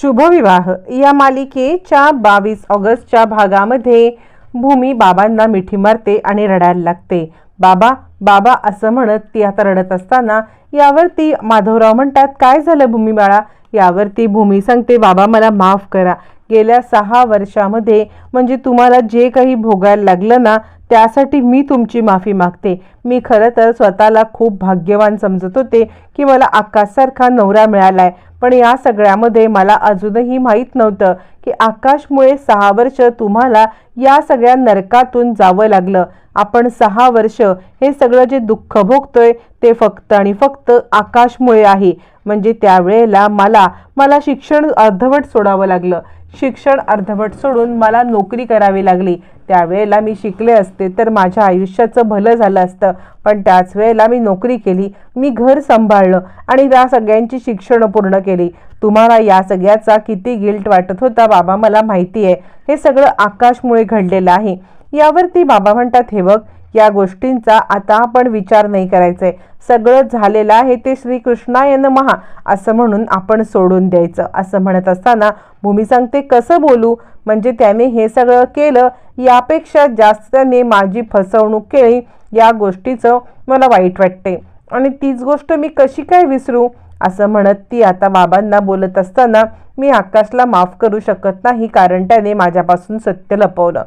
शुभविवाह. या मालिकेच्या बावीस ऑगस्टच्या भागामध्ये भूमी बाबांना मिठी मारते आणि रडायला लागते. बाबा बाबा असं म्हणत ती आता रडत असताना यावरती माधवराव म्हणतात काय झालं भूमी बाळा? यावरती भूमी सांगते बाबा मला माफ करा. गेल्या सहा वर्षामध्ये म्हणजे तुम्हाला जे काही भोगायला लागलं ना त्यासाठी मी तुमची माफी मागते. मी खरं तर स्वतःला खूप भाग्यवान समजत होते की मला आकाशसारखा नवरा मिळाला आहे पण या सगळ्यामध्ये मला अजूनही माहीत नव्हतं की आकाशमुळे सहा वर्ष तुम्हाला या सगळ्या नरकातून जावं लागलं. आपण सहा वर्ष हे सगळं जे दुःख भोगतोय ते फक्त आणि फक्त आकाशमुळे आहे. म्हणजे त्यावेळेला मला मला शिक्षण अर्धवट सोडावं लागलं. शिक्षण अर्धवट सोडून मला नोकरी करावी लागली. त्यावेळेला मी शिकले असते तर माझ्या आयुष्याचं भलं झालं असतं. पण त्याच वेळेला मी नोकरी केली मी घर सांभाळलं आणि या सगळ्यांची शिक्षणं पूर्ण केली. तुम्हाला या सगळ्याचा किती गिल्ट वाटत होता बाबा मला माहिती आहे हे सगळं आकाशमुळे घडलेलं आहे. यावरती बाबा म्हणतात हे बघ या गोष्टींचा आता आपण विचार नाही करायचंय सगळं झालेलं आहे ते श्रीकृष्णायन महा असं म्हणून आपण सोडून द्यायचं. असं म्हणत असताना भूमी सांगते कसं बोलू? म्हणजे त्याने हे सगळं केलं. यापेक्षा जास्त त्याने माझी फसवणूक केली. या गोष्टीचं मला वाईट वाटते. आणि तीच गोष्ट मी कशी काय विसरू? असं म्हणत ती आता बाबांना बोलत असताना मी आकाशला माफ करू शकत नाही कारण त्याने माझ्यापासून सत्य लपवलं.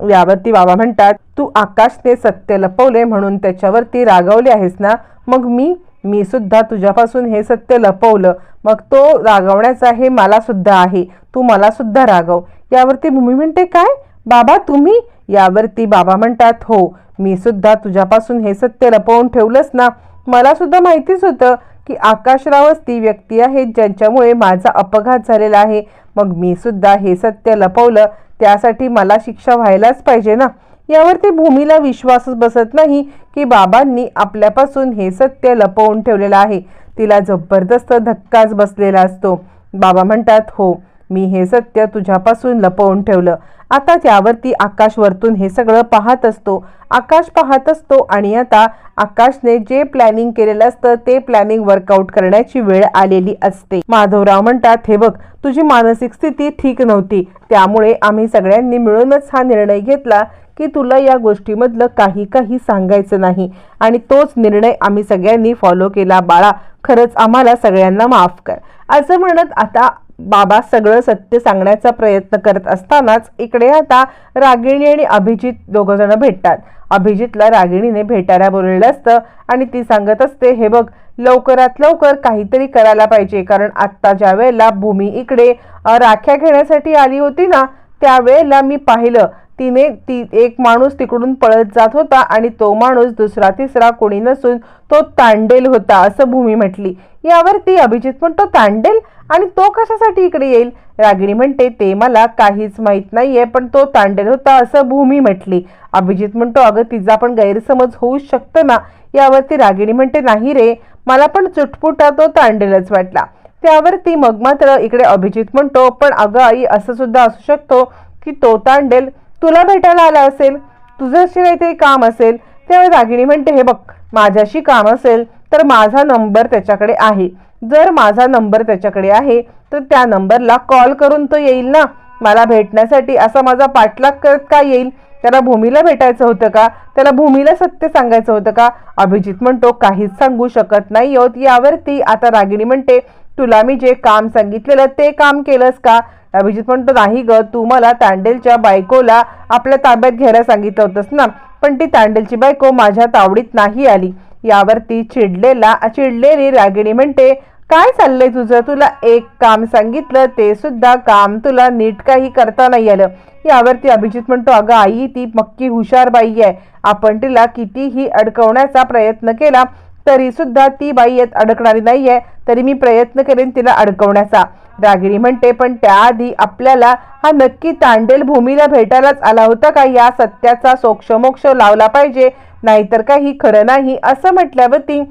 यावरती बाबा म्हणतात तू आकाशने सत्य लपवले म्हणून त्याच्यावरती रागवले आहेस ना? मग मी मी सुद्धा तुझ्यापासून हे सत्य लपवलं. मग तो रागवण्याचा हे मला सुद्धा आहे. तू मला सुद्धा रागव. यावरती भूमी म्हणते काय? बाबा तुम्ही? यावरती बाबा म्हणतात हो मी सुद्धा तुझ्यापासून हे सत्य लपवून ठेवलंस ना. मला सुद्धा माहितीच होतं की आकाशरावच ती व्यक्ती आहे ज्यांच्यामुळे माझा अपघात झालेला आहे. मग मी सुद्धा हे सत्य लपवलं. त्यासाठी मला शिक्षा व्हायलाच पाहिजे ना? यावरती भूमीला विश्वासच बसत नाही की बाबांनी आपल्यापासून हे सत्य लपवून ठेवलेलं आहे. तिला जबरदस्त धक्काच बसलेला असतो. बाबा म्हणतात हो मी हे सत्य तुझ्यापासून लपवून ठेवलं. आता त्यावरती आकाश वरतून हे सगळं पाहत असतो. आकाश पाहत असतो आणि आता आकाशने जे प्लॅनिंग केलेलं असतं ते प्लॅनिंग वर्कआउट करण्याची वेळ आलेली असते. माधवराव म्हणतात हे बघ तुझी मानसिक स्थिती ठीक नव्हती. त्यामुळे आम्ही सगळ्यांनी मिळूनच हा निर्णय घेतला की तुला या गोष्टीमधलं काही काही सांगायचं नाही. आणि तोच निर्णय आम्ही सगळ्यांनी फॉलो केला. बाळा खरंच आम्हाला सगळ्यांना माफ कर. असं म्हणत आता बाबा सगळं सत्य सांगण्याचा प्रयत्न करत असतानाच इकडे आता रागिणी आणि अभिजित दोघं जण भेटतात. अभिजितला रागिणीने भेटायला बोललेलं असतं आणि ती सांगत असते हे बघ लवकरात लवकर काहीतरी करायला पाहिजे कारण आत्ता ज्या वेळेला भूमी इकडे राख्या घेण्यासाठी आली होती ना त्यावेळेला मी पाहिलं. तिने ती एक माणूस तिकडून पळत जात होता आणि तो माणूस दुसरा तिसरा कोणी नसून तो तांडेल होता असं भूमी म्हटली. यावर ती अभिजित म्हणतो तांडेल आणि तो कशासाठी इकडे येईल? रागिणी म्हणते ते मला काहीच माहीत नाहीये पण तो तांडेल होता असं भूमी म्हटली. अभिजित म्हणतो अगं तिचा पण गैरसमज होऊ शकतं ना? यावरती रागिणी म्हणते नाही रे मला पण चुटपुटा तो तांडेलच वाटला. त्यावरती मग मात्र इकडे अभिजित म्हणतो पण अगं आई असं सुद्धा असू शकतो की तो तांडेल तुला भेटायला आला असेल? तुझ्याशी काहीतरी काम असेल? त्यावेळी रागिणी म्हणते हे बघ माझ्याशी काम असेल तर माझा नंबर त्याच्याकडे आहे. जर माझा नंबर त्याच्याकडे आहे तर त्या नंबरला कॉल करून तो येईल ना? मला भेटण्यासाठी असा माझा पाठलाग करत का येईल? त्याला भूमीला भेटायचं होतं का? त्याला भूमीला सत्य सांगायचं होतं का? अभिजित म्हणतो काहीच सांगू शकत नाही होत यावरती. आता रागिणी म्हणते तुला मी जे काम सांगितलेलं ते काम केलंस का? अभिजित म्हणतो नाही ग तू मला तांडेलच्या बायकोला आपल्या ताब्यात घ्यायला सांगितलं होतंस ना? पण ती तांडेलची बायको माझ्या तावडीत नाही आली. यावरती चिडलेला चिडलेली रागिणी म्हणते काय चाललंय तुझं? तुला एक काम सांगितलं ते सुद्धा काम तुला नीट काही करता नाही आलं. यावरती अभिजित म्हणतो अगं आई ती मक्की हुशार बाई आहे. आपण तिला कितीही अडकवण्याचा प्रयत्न केला तरी सुद्धा ती बाई येत अडकणारी नाहीये. तरी मी प्रयत्न करेन तिला अडकवण्याचा. रागिणी म्हणते पण त्याआधी आपल्याला हा नक्की तांडेल भूमीला भेटायलाच आला होता का? या सत्याचा सोक्षमोक्ष लावला पाहिजे. नाहीतर काही खरं नाही असं म्हटल्यावरती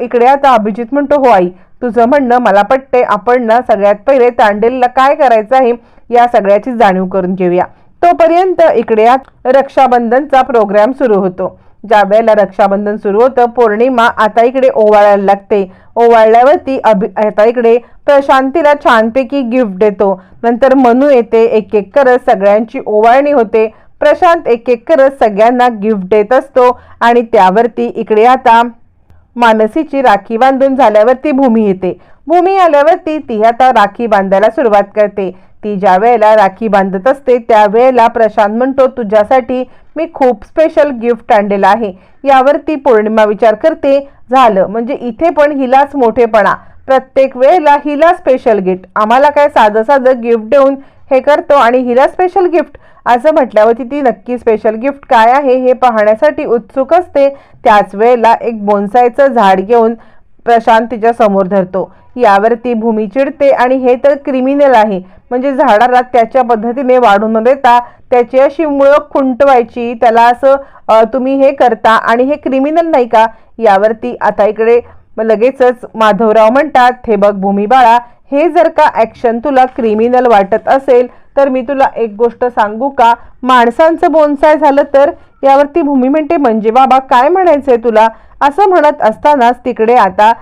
इकडे आता अभिजित म्हणतो हो आई तुझं म्हणणं मला पटते आपण ना सगळ्यात पहिले तांडेलला काय करायचं आहे या सगळ्याची जाणीव करून घेऊया. तोपर्यंत इकडे रक्षाबंधनचा प्रोग्राम सुरू होतो. ज्या वेळेला रक्षाबंधन सुरू होतं पौर्णिमा आता इकडे ओवाळायला लागते. ओवाळल्यावरती अभि आता इकडे प्रशांतीला छानपैकी गिफ्ट देतो. नंतर मनू येते एक एक करत सगळ्यांची ओवाळणी होते. प्रशांत एक एक करत सगळ्यांना गिफ्ट देत असतो आणि त्यावरती इकडे आता मानसीची राखी बांधून झाल्यावरती भूमी येते. भूमी आल्यावरती ती आता राखी बांधायला सुरुवात करते. ती ज्या वेळेला राखी बांधत असते त्यावेळेला प्रशांत म्हणतो तुझ्यासाठी मी खूप स्पेशल गिफ्ट आणलेलं आहे. यावरती पौर्णिमा विचार करते. झालं. म्हणजे इथे पण हिलाच मोठेपणा. प्रत्येक वेळेला हिला स्पेशल गिफ्ट आम्हाला काय साधं साधं गिफ्ट देऊन हे करतो आणि हिला स्पेशल गिफ्ट असं म्हटल्यावरती ती नक्की स्पेशल गिफ्ट काय आहे हे पाहण्यासाठी उत्सुक असते. त्याच वेळेला एक बोनसायचं झाड घेऊन प्रशांत तिच्या समोर धरतो. यावरती भूमी चिडते आणि हे तर क्रिमिनल आहे. म्हणजे झाडाला त्याच्या पद्धतीने वाढू न देता त्याची अशी मुळं खुंटवायची त्याला असं तुम्ही हे करता आणि हे क्रिमिनल नाही का? यावरती आता इकडे लगेचच माधवराव म्हणतात हे बघ भूमी बाळा हे जर का ॲक्शन तुला क्रिमिनल वाटत असेल तर मी तुला एक गोष्ट सांगू का? माणसांचं बोनसाय झालं तर यावरती भूमी म्हणते म्हणजे बाबा काय म्हणायचंय तुला? असं म्हणत असतानाच तिकडे आता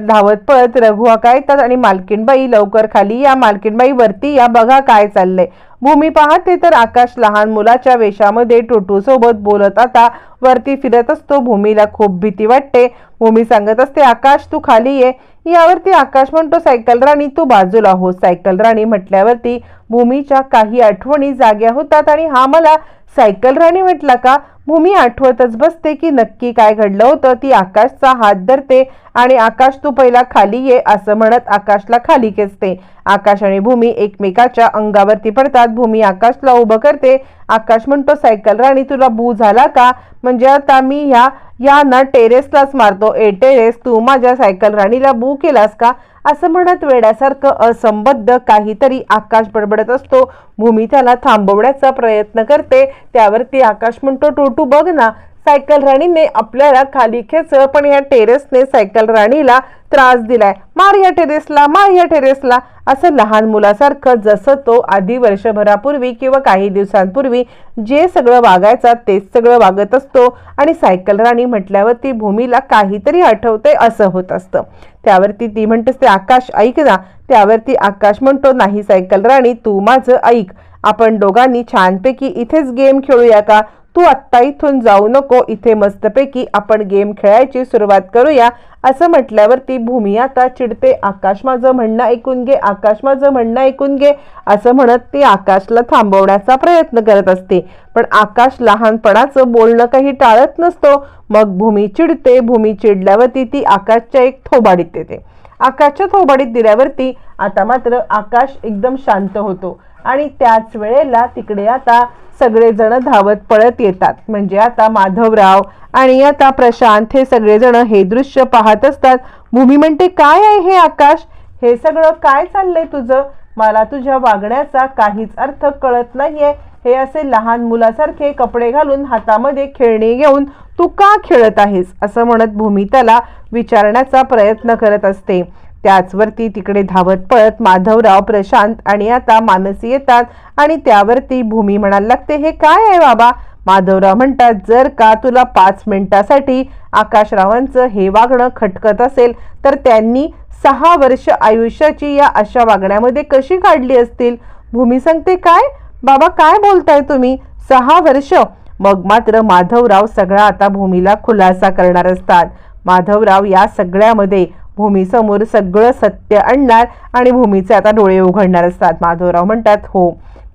धावत पळत रघु आका येतात आणि मालकीणबाई लवकर खाली या मालकीणबाई वरती या बघा काय चाललंय. भूमी पाहते तर आकाश लहान मुलाच्या वेशामध्ये टोटू सोबत बोलत आता वरती फिरत असतो. भूमीला खूप भीती वाटते. भूमी सांगत असते आकाश तू खाली ये. यावरती आकाश म्हणतो सायकल राणी तू बाजूला हो. सायकल राणी म्हटल्यावरती भूमीच्या काही आठवणी जाग्या होतात आणि हा मला सायकल राणी म्हटला का? भूमी आठवतच बसते की नक्की काय घडलं होतं. ती आकाशचा हात धरते आणि आकाश तू पहिला खाली ये असं म्हणत आकाशला खाली खेचते. आकाश आणि भूमी एकमेकाच्या अंगावरती पडतात. भूमी आकाशला उभं करते. आकाश म्हणतो सायकल राणी तुला बू झाला का? म्हणजे आता मी ह्या या ना टेरेसलाच मारतो. ए टेरेस तू माझ्या सायकल राणीला बू केलास का? असं म्हणत वेड्यासारखं असंबद्ध काहीतरी आकाश बडबडत असतो. भूमी त्याला थांबवण्याचा प्रयत्न करते. त्यावरती आकाश म्हणतो टोटू बघ ना सायकल राणीने आपल्याला खाली खेच पण या टेरेसने सायकल राणीला त्रास दिलाय. मार या टेरेसला मार या टेरेसला. असं लहान मुलासारखं जसं तो आधी वर्षभरापूर्वी किंवा काही दिवसांपूर्वी जे सगळं वागायचा तेच सगळं वागत असतो. आणि सायकल राणी म्हटल्यावरती भूमीला काहीतरी आठवते असं होत असतं. त्यावरती ती म्हणतेस ते आकाश ऐक ना. त्यावरती आकाश म्हणतो नाही सायकल राणी तू माझं ऐक. आपण दोघांनी छानपैकी इथेच गेम खेळूया का? तू आत्ता इथून जाऊ नको इथे मस्तपैकी आपण गेम खेळायची सुरुवात करूया. असं म्हटल्यावरती भूमी आता चिडते आकाश माझं म्हणणं ऐकून घे आकाश माझं म्हणणं ऐकून घे. असं म्हणत ती आकाशला थांबवण्याचा प्रयत्न करत असते. पण आकाश लहानपणाचं बोलणं काही टाळत नसतो. मग भूमी चिडते भूमी चिडल्यावरती ती आकाशच्या एक थोबाडीत येते. आकाशच्या थोबाडीत दिल्यावरती आता मात्र आकाश एकदम शांत होतो. आणि त्याच वेळेला तिकडे आता सगळेजण धावत पळत येतात. म्हणजे आता माधवराव आणि आता प्रशांत हे सगळेजण हे दृश्य पाहत असतात. भूमी म्हणते काय आहे हे आकाश? हे सगळं काय चाललंय तुझं? मला तुझ्या वागण्याचा काहीच अर्थ कळत नाहीये. हे असे लहान मुलासारखे कपडे घालून हातामध्ये खेळणी घेऊन तू का खेळत आहेस? असं म्हणत भूमी त्याला विचारण्याचा प्रयत्न करत असते. त्याचवरती तिकडे धावत पळत माधवराव प्रशांत आणि आता मानसी येतात आणि त्यावरती भूमी म्हणायला लागते हे काय आहे बाबा? माधवराव म्हणतात जर का तुला पाच मिनिटासाठी आकाशरावांचं हे वागणं खटकत असेल तर त्यांनी सहा वर्ष आयुष्याची या अशा वागण्यामध्ये कशी काढली असतील? भूमी सांगते काय? बाबा काय बोलताय तुम्ही? सहा वर्ष. मग मात्र माधवराव सगळा आता भूमीला खुलासा करणार असतात. माधवराव या सगळ्यामध्ये भूमीसमोर सगळं सत्य आणणार आणि भूमीचे आता डोळे उघडणार असतात. माधवराव म्हणतात हो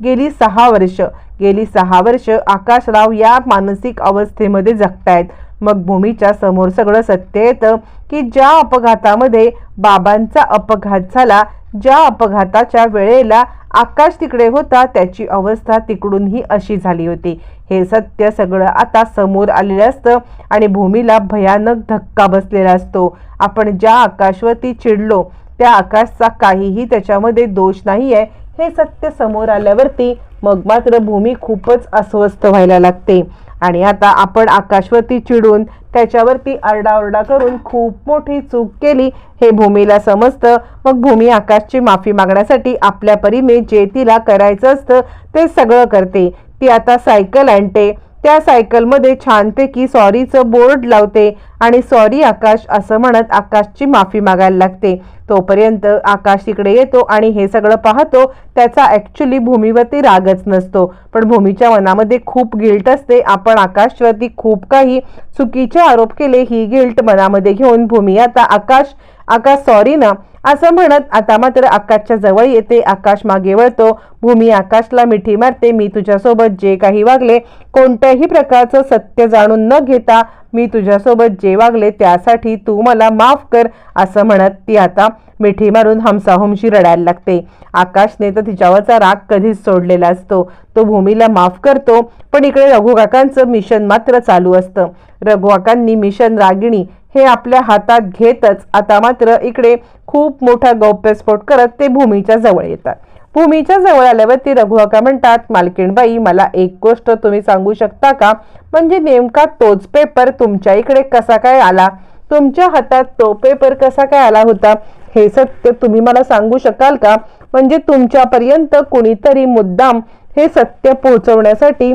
गेली सहा वर्ष. गेली सहा वर्ष आकाशराव या मानसिक अवस्थेमध्ये जगतायत. मग भूमीच्या समोर सगळं सत्य येतं की ज्या अपघातामध्ये बाबांचा अपघात झाला ज्या अपघाताच्या वेळेला आकाश तिकडे होता त्याची अवस्था तिकडूनही अशी झाली होती. हे सत्य सगळं आता समोर आलेलं असतं आणि भूमीला भयानक धक्का बसलेला असतो. आपण ज्या आकाशवरती चिडलो त्या आकाशचा काहीही त्याच्यामध्ये दोष नाही आहे हे सत्य समोर आल्यावरती मग मात्र भूमी खूपच अस्वस्थ व्हायला लागते. आणि आता आपण आकाशवरती चिडून त्याच्यावरती आरडाओरडा करून खूप मोठी चूक केली. हे भूमीला समजतं. मग भूमी आकाशची माफी मागण्यासाठी आपल्या परीने जे तिला करायचं असतं ते सगळं करते. ती आता सायकल आणते. त्या सायकलमध्ये छानपैकी सॉरीचं बोर्ड लावते आणि सॉरी आकाश असं म्हणत आकाशची माफी मागायला लागते. तोपर्यंत आकाश तिकडे येतो आणि हे सगळं पाहतो त्याचा ॲक्च्युली भूमीवरती रागच नसतो. पण भूमीच्या मनामध्ये खूप गिल्ट असते. आपण आकाशवरती खूप काही चुकीचे आरोप केले ही गिल्ट मनामध्ये घेऊन भूमी आता आकाश आकाश सॉरी ना असं म्हणत आता मात्र आकाशच्या जवळ येते. आकाश मागे वळतो. भूमी आकाशला मिठी मारते. मी तुझ्यासोबत जे काही वागले कोणत्याही प्रकारचं सत्य जाणून न घेता मी तुझ्यासोबत जे वागले त्यासाठी तू मला माफ कर असं म्हणत ती आता मिठी मारून हमसाहुमशी रडायला लागते. आकाशने तर तिच्यावरचा राग कधीच सोडलेला असतो. तो भूमीला माफ करतो पण इकडे रघुकाकांचं मिशन मात्र चालू असतं. रघु काकांनी मिशन रागिणी हे आपल्या हातात घेतच. आता मात्र इकडे खूप मोठा गौप्यस्फोट करत ते भूमीच्या जवळ येतात. भूमीच्या जवळ आल्यावर ती रघुआका म्हणतात मालकीणबाई मला एक गोष्ट तुम्ही सांगू शकता का? म्हणजे नेमका तोच पेपर तुमच्या इकडे कसा काय आला? तुमच्या हातात तो पेपर कसा काय आला होता? हे सत्य तुम्ही मला सांगू शकाल का? म्हणजे तुमच्यापर्यंत कुणीतरी मुद्दाम हे सत्य पोहोचवण्यासाठी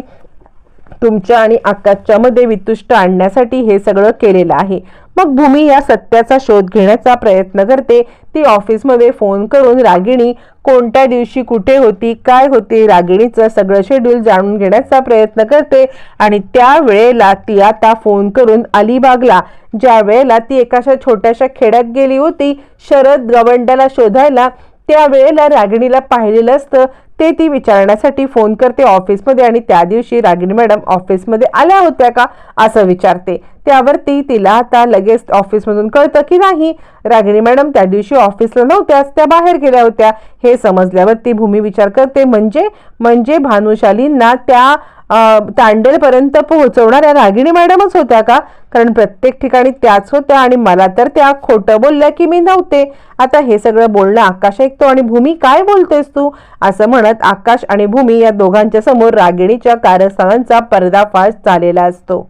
तुमच्या आणि आकाशच्या मध्ये वितुष्ट आणण्यासाठी हे सगळं केलेलं आहे. मग भूमी या सत्याचा शोध घेण्याचा प्रयत्न करते. ती ऑफिसमध्ये फोन करून रागिणी कोणत्या दिवशी कुठे होती? काय होती? रागिणीचं सगळं शेड्यूल जाणून घेण्याचा प्रयत्न करते. आणि त्या वेळेला ती आता फोन करून अलिबागला ज्या वेळेला ती एकाशा छोट्याशा खेड्यात गेली होती शरद गवंड्याला शोधायला त्यावेळेला रागिणीला पाहिलेलं असतं. ते ती विचारण्यासाठी फोन करते ऑफिसमध्ये आणि त्या दिवशी रागिणी मॅडम ऑफिसमध्ये आल्या होत्या का असं विचारते. त्यावर ती तिला आता लगेच ऑफिसमधून कळतं की नाही. रागिणी मॅडम त्या दिवशी ऑफिसला नव्हत्याच त्या बाहेर गेल्या होत्या. हे समजल्यावर ती भूमी विचार करते म्हणजे? म्हणजे भानुशालींना त्या तांडेलपर्यंत पोहोचवणाऱ्या रागिणी मॅडमच होत्या का? कारण प्रत्येक ठिकाणी त्याच होत्या आणि मला तर त्या खोटं बोलल्या की मी नव्हते. आता हे सगळं बोलणं आकाश ऐकतो आणि भूमी काय बोलतेस तू? असं म्हणत आकाश आणि भूमी या दोघांच्या समोर रागिणीच्या कारस्थानांचा पर्दाफाश झालेला असतो.